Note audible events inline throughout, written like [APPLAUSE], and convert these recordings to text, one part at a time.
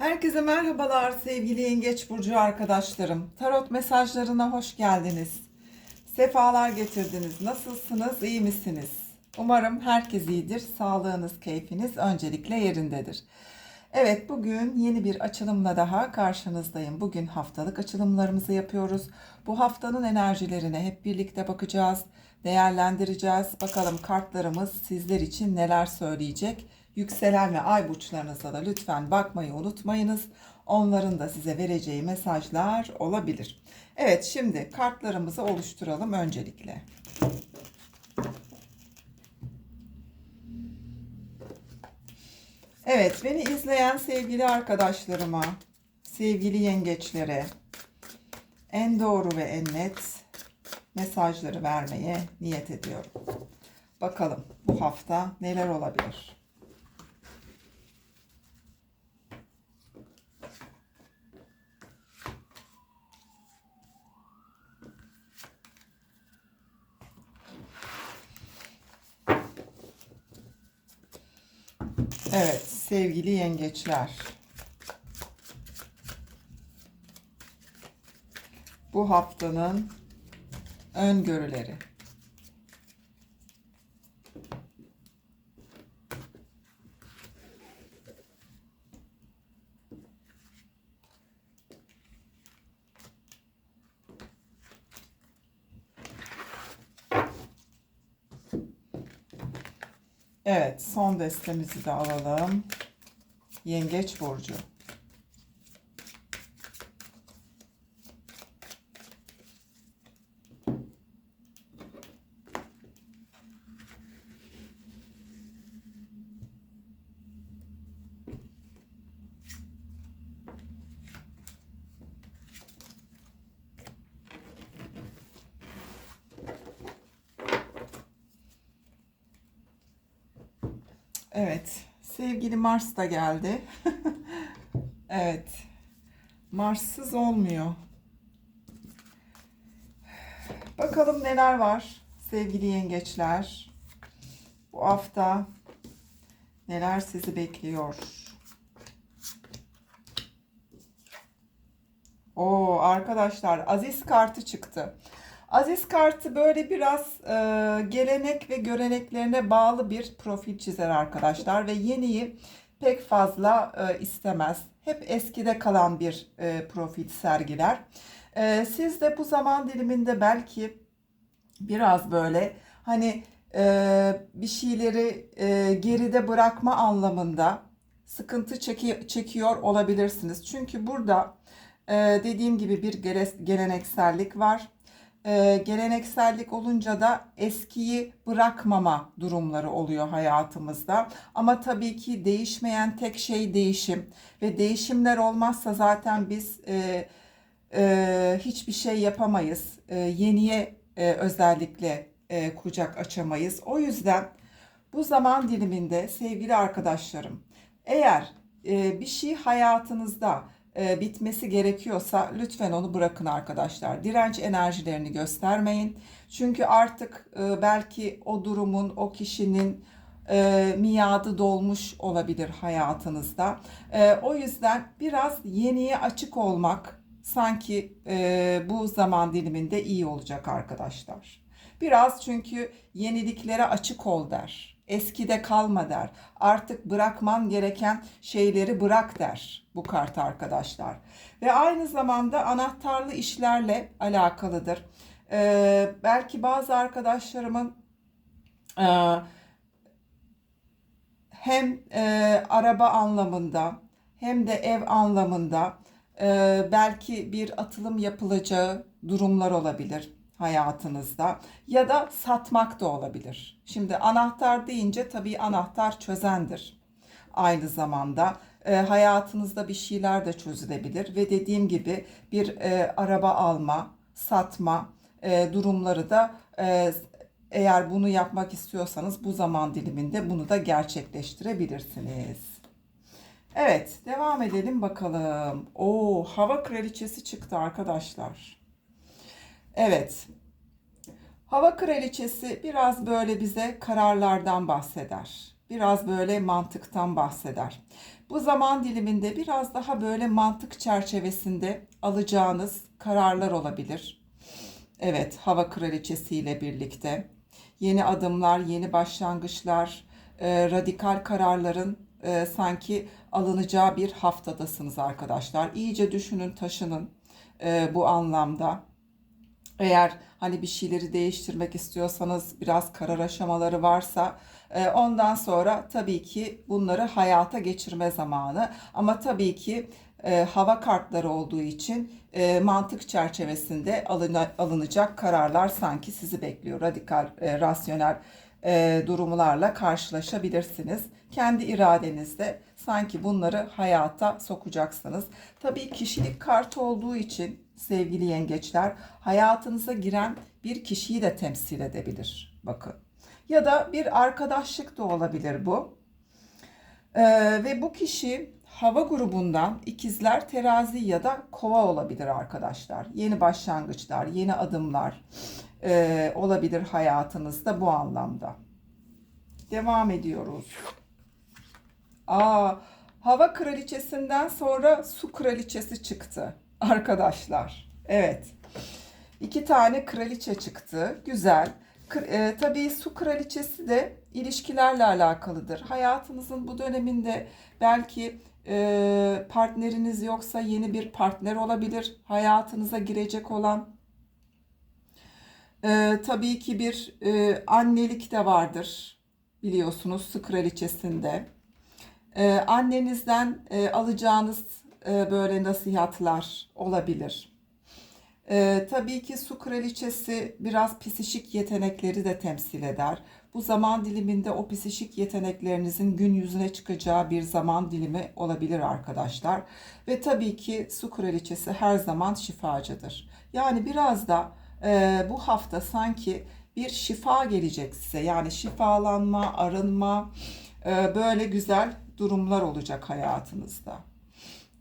Herkese merhabalar sevgili Yengeç Burcu arkadaşlarım. Tarot mesajlarına hoş geldiniz. Sefalar getirdiniz. Nasılsınız? İyi misiniz? Umarım herkes iyidir. Sağlığınız, keyfiniz öncelikle yerindedir. Evet bugün yeni bir açılımla daha karşınızdayım. Bugün haftalık açılımlarımızı yapıyoruz. Bu haftanın enerjilerine hep birlikte bakacağız, değerlendireceğiz. Bakalım kartlarımız sizler için neler söyleyecek. Yükselen ve ay burçlarınıza da lütfen bakmayı unutmayınız. Onların da size vereceği mesajlar olabilir. Evet şimdi kartlarımızı oluşturalım öncelikle. Evet, beni izleyen sevgili arkadaşlarıma, sevgili yengeçlere en doğru ve en net mesajları vermeye niyet ediyorum. Bakalım bu hafta neler olabilir? Evet, sevgili yengeçler. Bu haftanın öngörüleri. Evet, son destemizi de alalım. Yengeç burcu. Evet, sevgili Mars da geldi. [LAUGHS] evet, Mars'sız olmuyor. Bakalım neler var sevgili yengeçler. Bu hafta neler sizi bekliyor? Oo arkadaşlar Aziz kartı çıktı. Aziz kartı böyle biraz e, gelenek ve göreneklerine bağlı bir profil çizer arkadaşlar ve yeniyi pek fazla e, istemez. Hep eskide kalan bir e, profil sergiler. E, siz de bu zaman diliminde belki biraz böyle hani e, bir şeyleri e, geride bırakma anlamında sıkıntı çeki- çekiyor olabilirsiniz. Çünkü burada e, dediğim gibi bir gele- geleneksellik var e, geleneksellik olunca da eskiyi bırakmama durumları oluyor hayatımızda. Ama tabii ki değişmeyen tek şey değişim ve değişimler olmazsa zaten biz e, e, hiçbir şey yapamayız. E, yeniye e, özellikle e, kucak açamayız. O yüzden bu zaman diliminde sevgili arkadaşlarım, eğer e, bir şey hayatınızda e, bitmesi gerekiyorsa lütfen onu bırakın arkadaşlar. Direnç enerjilerini göstermeyin. Çünkü artık e, belki o durumun, o kişinin e, miadı dolmuş olabilir hayatınızda. E, o yüzden biraz yeniye açık olmak sanki e, bu zaman diliminde iyi olacak arkadaşlar. Biraz çünkü yeniliklere açık ol der. Eskide kalma der. Artık bırakman gereken şeyleri bırak der bu kart arkadaşlar. Ve aynı zamanda anahtarlı işlerle alakalıdır. Ee, belki bazı arkadaşlarımın e, hem e, araba anlamında hem de ev anlamında e, belki bir atılım yapılacağı durumlar olabilir hayatınızda ya da satmak da olabilir. Şimdi anahtar deyince tabii anahtar çözendir. Aynı zamanda e, hayatınızda bir şeyler de çözülebilir ve dediğim gibi bir e, araba alma, satma e, durumları da e, eğer bunu yapmak istiyorsanız bu zaman diliminde bunu da gerçekleştirebilirsiniz. Evet, devam edelim bakalım. Oo, hava kraliçesi çıktı arkadaşlar. Evet. Hava kraliçesi biraz böyle bize kararlardan bahseder. Biraz böyle mantıktan bahseder. Bu zaman diliminde biraz daha böyle mantık çerçevesinde alacağınız kararlar olabilir. Evet, hava kraliçesi ile birlikte yeni adımlar, yeni başlangıçlar, e, radikal kararların e, sanki alınacağı bir haftadasınız arkadaşlar. İyice düşünün, taşının e, bu anlamda. Eğer hani bir şeyleri değiştirmek istiyorsanız biraz karar aşamaları varsa e, ondan sonra tabii ki bunları hayata geçirme zamanı. Ama tabii ki e, hava kartları olduğu için e, mantık çerçevesinde alına- alınacak kararlar sanki sizi bekliyor. Radikal, e, rasyonel e, durumlarla karşılaşabilirsiniz. Kendi iradenizde sanki bunları hayata sokacaksınız. Tabii kişilik kartı olduğu için sevgili yengeçler hayatınıza giren bir kişiyi de temsil edebilir. Bakın. Ya da bir arkadaşlık da olabilir bu. Ee, ve bu kişi hava grubundan ikizler, terazi ya da kova olabilir arkadaşlar. Yeni başlangıçlar, yeni adımlar e, olabilir hayatınızda bu anlamda. Devam ediyoruz. Aa, hava kraliçesinden sonra su kraliçesi çıktı arkadaşlar. Evet. İki tane kraliçe çıktı. Güzel. E, tabii su kraliçesi de ilişkilerle alakalıdır. Hayatınızın bu döneminde belki e, partneriniz yoksa yeni bir partner olabilir. Hayatınıza girecek olan. E, tabii ki bir e, annelik de vardır. Biliyorsunuz su kraliçesinde. E, annenizden e, alacağınız e, böyle nasihatler olabilir. Ee, tabii ki su kraliçesi biraz psişik yetenekleri de temsil eder. Bu zaman diliminde o psişik yeteneklerinizin gün yüzüne çıkacağı bir zaman dilimi olabilir arkadaşlar. Ve tabii ki su kraliçesi her zaman şifacıdır. Yani biraz da e, bu hafta sanki bir şifa gelecek size. Yani şifalanma, arınma, e, böyle güzel durumlar olacak hayatınızda.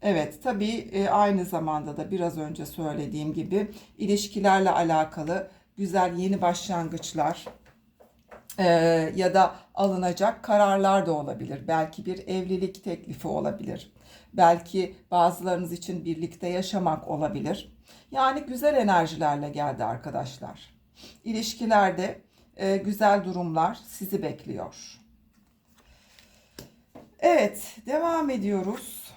Evet, tabii e, aynı zamanda da biraz önce söylediğim gibi ilişkilerle alakalı güzel yeni başlangıçlar e, ya da alınacak kararlar da olabilir. Belki bir evlilik teklifi olabilir. Belki bazılarınız için birlikte yaşamak olabilir. Yani güzel enerjilerle geldi arkadaşlar. İlişkilerde e, güzel durumlar sizi bekliyor. Evet, devam ediyoruz.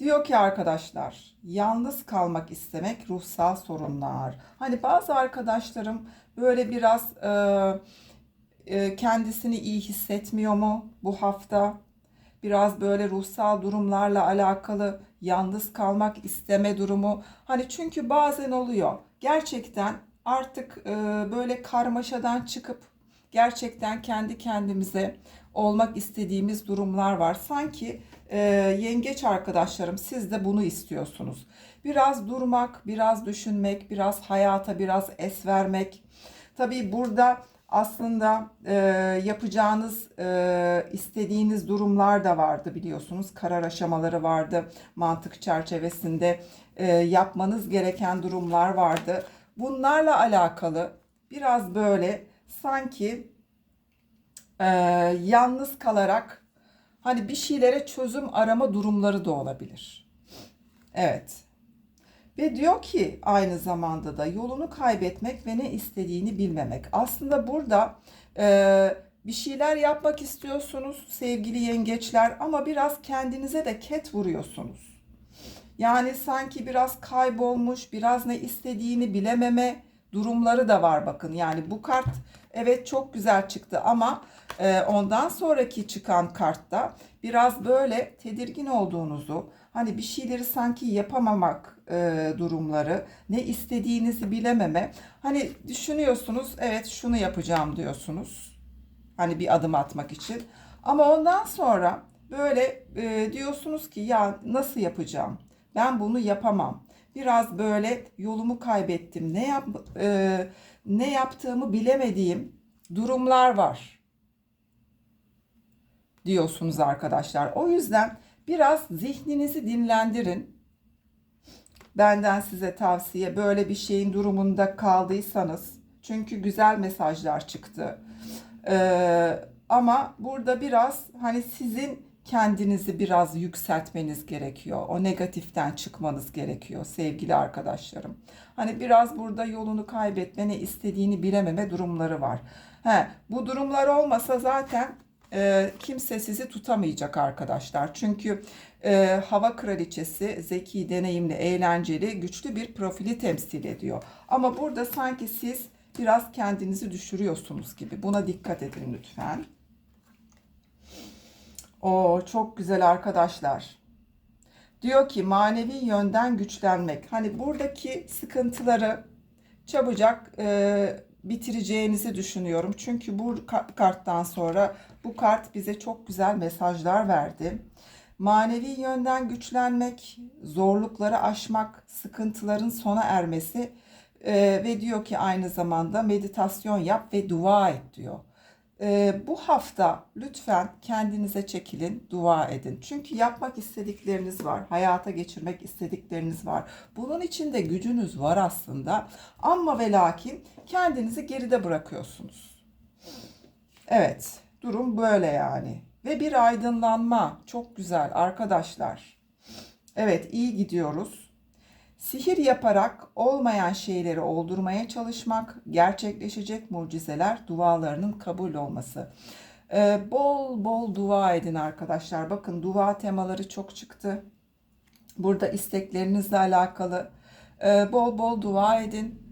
Diyor ki arkadaşlar, yalnız kalmak istemek ruhsal sorunlar. Hani bazı arkadaşlarım böyle biraz e, e, kendisini iyi hissetmiyor mu bu hafta? Biraz böyle ruhsal durumlarla alakalı yalnız kalmak isteme durumu. Hani çünkü bazen oluyor. Gerçekten artık e, böyle karmaşadan çıkıp gerçekten kendi kendimize olmak istediğimiz durumlar var. Sanki e, yengeç arkadaşlarım siz de bunu istiyorsunuz. Biraz durmak, biraz düşünmek, biraz hayata biraz es vermek. Tabii burada aslında e, yapacağınız, e, istediğiniz durumlar da vardı biliyorsunuz. Karar aşamaları vardı mantık çerçevesinde. E, yapmanız gereken durumlar vardı. Bunlarla alakalı biraz böyle sanki e, yalnız kalarak hani bir şeylere çözüm arama durumları da olabilir. Evet. Ve diyor ki aynı zamanda da yolunu kaybetmek ve ne istediğini bilmemek. Aslında burada e, bir şeyler yapmak istiyorsunuz sevgili yengeçler ama biraz kendinize de ket vuruyorsunuz. Yani sanki biraz kaybolmuş, biraz ne istediğini bilememe durumları da var bakın. Yani bu kart evet çok güzel çıktı ama e, ondan sonraki çıkan kartta biraz böyle tedirgin olduğunuzu, hani bir şeyleri sanki yapamamak e, durumları, ne istediğinizi bilememe. Hani düşünüyorsunuz, evet şunu yapacağım diyorsunuz. Hani bir adım atmak için. Ama ondan sonra böyle e, diyorsunuz ki ya nasıl yapacağım? Ben bunu yapamam. Biraz böyle yolumu kaybettim. Ne yap e, ne yaptığımı bilemediğim durumlar var diyorsunuz arkadaşlar. O yüzden biraz zihninizi dinlendirin. Benden size tavsiye böyle bir şeyin durumunda kaldıysanız çünkü güzel mesajlar çıktı. Ee, Ama burada biraz hani sizin kendinizi biraz yükseltmeniz gerekiyor. O negatiften çıkmanız gerekiyor sevgili arkadaşlarım. Hani biraz burada yolunu kaybetme, ne istediğini bilememe durumları var. He, bu durumlar olmasa zaten e, kimse sizi tutamayacak arkadaşlar. Çünkü e, hava kraliçesi zeki, deneyimli, eğlenceli, güçlü bir profili temsil ediyor. Ama burada sanki siz biraz kendinizi düşürüyorsunuz gibi. Buna dikkat edin lütfen. O çok güzel arkadaşlar. Diyor ki manevi yönden güçlenmek. Hani buradaki sıkıntıları çabucak e, bitireceğinizi düşünüyorum. Çünkü bu ka- karttan sonra bu kart bize çok güzel mesajlar verdi. Manevi yönden güçlenmek, zorlukları aşmak, sıkıntıların sona ermesi e, ve diyor ki aynı zamanda meditasyon yap ve dua et diyor. Ee, bu hafta lütfen kendinize çekilin, dua edin. Çünkü yapmak istedikleriniz var, hayata geçirmek istedikleriniz var. Bunun için de gücünüz var aslında. Ama ve lakin kendinizi geride bırakıyorsunuz. Evet, durum böyle yani. Ve bir aydınlanma, çok güzel arkadaşlar. Evet, iyi gidiyoruz. Sihir yaparak olmayan şeyleri oldurmaya çalışmak, gerçekleşecek mucizeler, dualarının kabul olması. Ee, bol bol dua edin arkadaşlar. Bakın dua temaları çok çıktı. Burada isteklerinizle alakalı e, bol bol dua edin.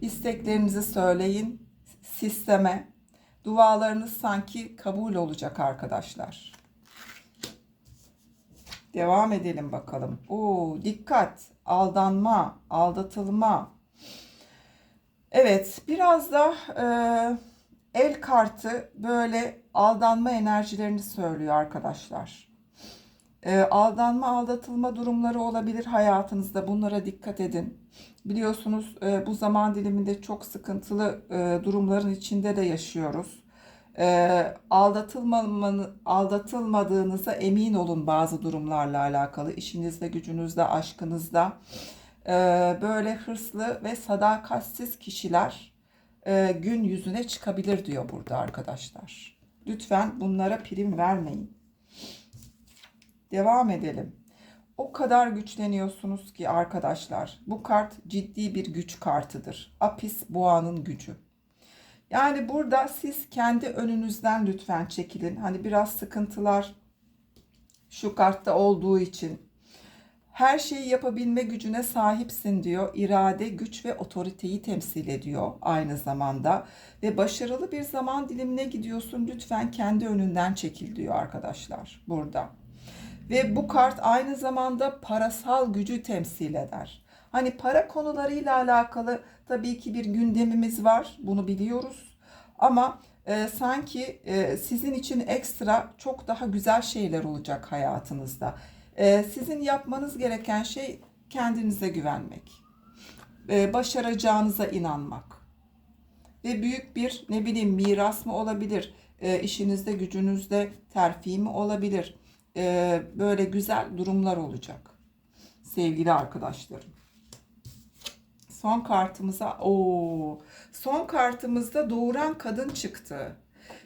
İsteklerinizi söyleyin sisteme. Dualarınız sanki kabul olacak arkadaşlar. Devam edelim bakalım. Oo, dikkat, aldanma, aldatılma. Evet, biraz da e, el kartı böyle aldanma enerjilerini söylüyor arkadaşlar. E, aldanma, aldatılma durumları olabilir hayatınızda. Bunlara dikkat edin. Biliyorsunuz e, bu zaman diliminde çok sıkıntılı e, durumların içinde de yaşıyoruz. E, aldatılmadığınıza emin olun bazı durumlarla alakalı. İşinizde, gücünüzde, aşkınızda. E, böyle hırslı ve sadakatsiz kişiler e, gün yüzüne çıkabilir diyor burada arkadaşlar. Lütfen bunlara prim vermeyin. Devam edelim. O kadar güçleniyorsunuz ki arkadaşlar. Bu kart ciddi bir güç kartıdır. Apis boğanın gücü. Yani burada siz kendi önünüzden lütfen çekilin. Hani biraz sıkıntılar şu kartta olduğu için her şeyi yapabilme gücüne sahipsin diyor. İrade, güç ve otoriteyi temsil ediyor aynı zamanda. Ve başarılı bir zaman dilimine gidiyorsun. Lütfen kendi önünden çekil diyor arkadaşlar burada. Ve bu kart aynı zamanda parasal gücü temsil eder. Hani para konularıyla alakalı tabii ki bir gündemimiz var. Bunu biliyoruz. Ama e, sanki e, sizin için ekstra çok daha güzel şeyler olacak hayatınızda. E, sizin yapmanız gereken şey kendinize güvenmek. E, başaracağınıza inanmak. Ve büyük bir ne bileyim miras mı olabilir? E, işinizde, gücünüzde terfi mi olabilir? E, böyle güzel durumlar olacak. Sevgili arkadaşlarım. Son kartımıza o son kartımızda doğuran kadın çıktı.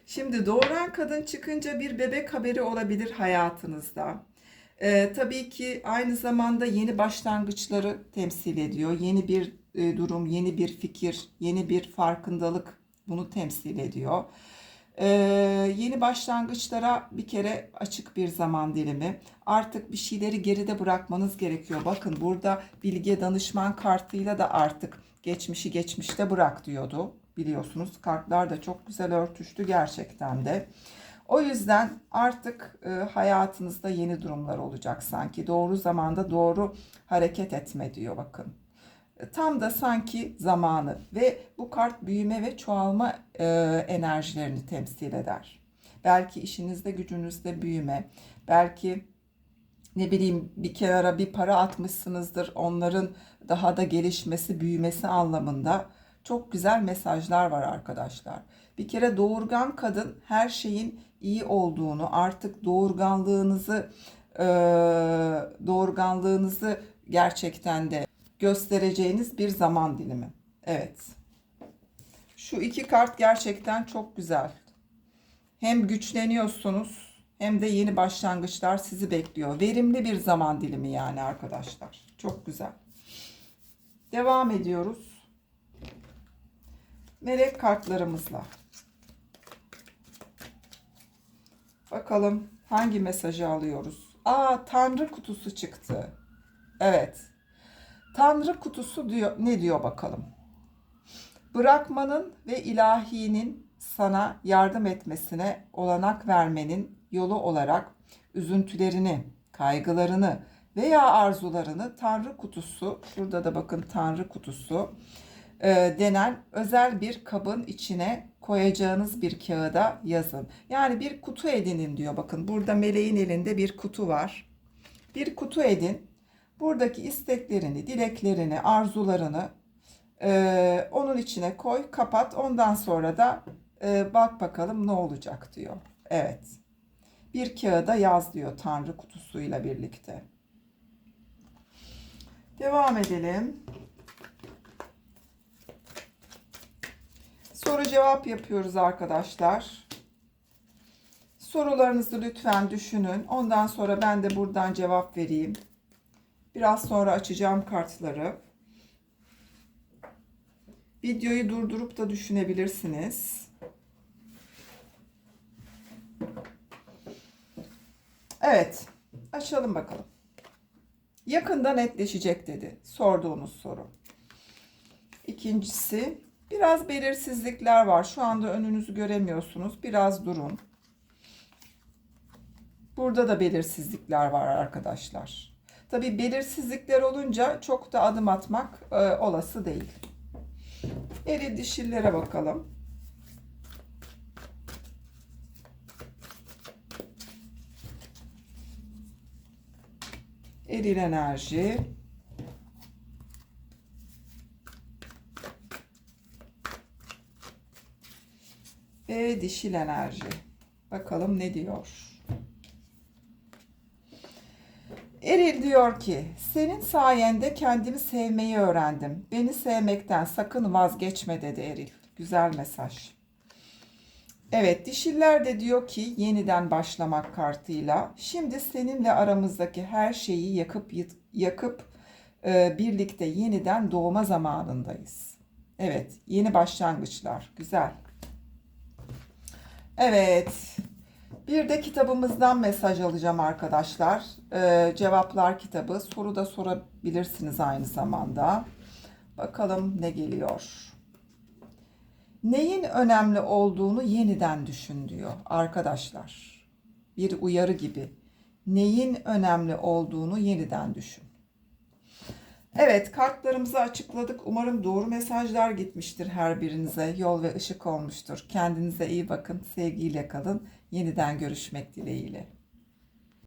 Şimdi doğuran kadın çıkınca bir bebek haberi olabilir hayatınızda. Ee, tabii ki aynı zamanda yeni başlangıçları temsil ediyor. Yeni bir e, durum, yeni bir fikir, yeni bir farkındalık bunu temsil ediyor. Ee, yeni başlangıçlara bir kere açık bir zaman dilimi. Artık bir şeyleri geride bırakmanız gerekiyor. Bakın burada bilge danışman kartıyla da artık geçmişi geçmişte bırak diyordu. Biliyorsunuz kartlar da çok güzel örtüştü gerçekten de. O yüzden artık e, hayatınızda yeni durumlar olacak sanki. Doğru zamanda doğru hareket etme diyor bakın. Tam da sanki zamanı ve bu kart büyüme ve çoğalma e, enerjilerini temsil eder. Belki işinizde gücünüzde büyüme, belki ne bileyim bir kenara bir para atmışsınızdır. Onların daha da gelişmesi, büyümesi anlamında çok güzel mesajlar var arkadaşlar. Bir kere doğurgan kadın her şeyin iyi olduğunu, artık doğurganlığınızı e, doğurganlığınızı gerçekten de göstereceğiniz bir zaman dilimi. Evet. Şu iki kart gerçekten çok güzel. Hem güçleniyorsunuz hem de yeni başlangıçlar sizi bekliyor. Verimli bir zaman dilimi yani arkadaşlar. Çok güzel. Devam ediyoruz. Melek kartlarımızla. Bakalım hangi mesajı alıyoruz? Aa Tanrı kutusu çıktı. Evet. Tanrı kutusu diyor ne diyor bakalım? Bırakmanın ve ilahinin sana yardım etmesine olanak vermenin yolu olarak üzüntülerini, kaygılarını veya arzularını Tanrı kutusu, şurada da bakın Tanrı kutusu e, denen özel bir kabın içine koyacağınız bir kağıda yazın. Yani bir kutu edinin diyor. Bakın burada meleğin elinde bir kutu var. Bir kutu edin. Buradaki isteklerini, dileklerini, arzularını e, onun içine koy, kapat. Ondan sonra da e, bak bakalım ne olacak diyor. Evet. Bir kağıda yaz diyor Tanrı kutusuyla birlikte. Devam edelim. Soru cevap yapıyoruz arkadaşlar. Sorularınızı lütfen düşünün. Ondan sonra ben de buradan cevap vereyim. Biraz sonra açacağım kartları. Videoyu durdurup da düşünebilirsiniz. Evet, açalım bakalım. Yakında netleşecek dedi sorduğunuz soru. İkincisi, biraz belirsizlikler var. Şu anda önünüzü göremiyorsunuz. Biraz durun. Burada da belirsizlikler var arkadaşlar. Tabii belirsizlikler olunca çok da adım atmak e, olası değil. Eri dişillere bakalım. Eril enerji. Ve dişil enerji. Bakalım ne diyor. Eril diyor ki, senin sayende kendimi sevmeyi öğrendim. Beni sevmekten sakın vazgeçme dedi Eril. Güzel mesaj. Evet, dişiller de diyor ki yeniden başlamak kartıyla. Şimdi seninle aramızdaki her şeyi yakıp yakıp e, birlikte yeniden doğma zamanındayız. Evet, yeni başlangıçlar. Güzel. Evet. Bir de kitabımızdan mesaj alacağım arkadaşlar. Ee, cevaplar kitabı. Soru da sorabilirsiniz aynı zamanda. Bakalım ne geliyor. Neyin önemli olduğunu yeniden düşün diyor arkadaşlar. Bir uyarı gibi. Neyin önemli olduğunu yeniden düşün. Evet, kartlarımızı açıkladık. Umarım doğru mesajlar gitmiştir her birinize. Yol ve ışık olmuştur. Kendinize iyi bakın. Sevgiyle kalın. Yeniden görüşmek dileğiyle.